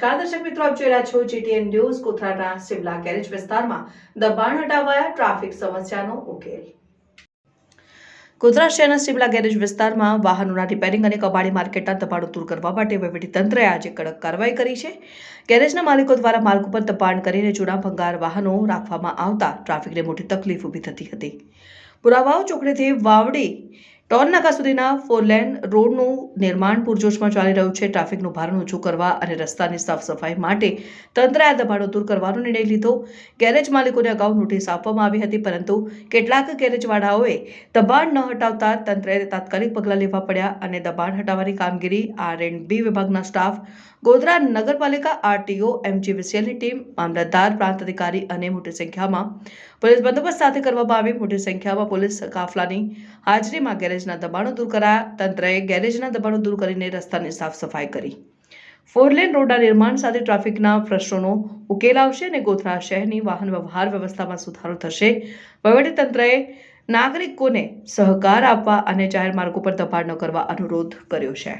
નમસ્કાર. દર્શક મિત્રો, આપ જોઈ રહ્યા છો જીટીએન ન્યૂઝ કોથરાના સિવલા કેરેજ વિસ્તારમાં દબાણ હટાવાયા ટ્રાફિક સમસ્યાનો ઉકેલ. ગોધરા શહેરના સિમલા ગેરેજ વિસ્તારમાં વાહનોના રિપેરિંગ અને કબાડી માર્કેટના દબાણો દૂર કરવા માટે વહીવટીતંત્રએ આજે કડક કાર્યવાહી કરી છે. ગેરેજના માલિકો દ્વારા માર્ગ ઉપર દબાણ કરીને જૂના ભંગાર વાહનો રાખવામાં આવતા ટ્રાફિકને મોટી તકલીફ ઊભી થતી હતી. પુરાવાઓ ચોકડીથી વાવડી ટોલ નાકા સુધીના ફોરલેન રોડનું નિર્માણ પૂરજોશમાં ચાલી રહ્યું છે. ટ્રાફિકનું ભારણ ઓછું કરવા અને રસ્તાની સાફ સફાઈ માટે તંત્રએ આ દબાણો દૂર કરવાનો નિર્ણય લીધો. ગેરેજ માલિકોને અગાઉ નોટિસ આપવામાં આવી હતી, પરંતુ કેટલાક ગેરેજવાળાઓએ દબાણ ન હટાવતા તંત્રએ તાત્કાલિક પગલાં લેવા પડ્યા અને દબાણ હટાવવાની કામગીરી આર એન્ડ બી વિભાગના સ્ટાફ, ગોધરા નગરપાલિકા આરટીઓ, એમજીવીસીએલની ટીમ, મામલતદાર, પ્રાંત અધિકારી અને મોટી સંખ્યામાં પોલીસ બંદોબસ્ત સાથે કરવામાં આવી મોટી સંખ્યામાં પોલીસ કાફલાની હાજરીમાં ગેરેજના દબાણો દૂર કરાયા તંત્રએ ગેરેજના દબાણો દૂર કરીને રસ્તાની સાફ સફાઈ કરી. ફોરલેન રોડના નિર્માણ સાથે ટ્રાફિકના પ્રશ્નોનો ઉકેલ આવશે અને ગોધરા શહેરની વાહન વ્યવહાર વ્યવસ્થામાં સુધારો થશે. વહીવટીતંત્રએ નાગરિકોને સહકાર આપવા અને જાહેર માર્ગો પર દબાણ ન કરવા અનુરોધ કર્યો છે.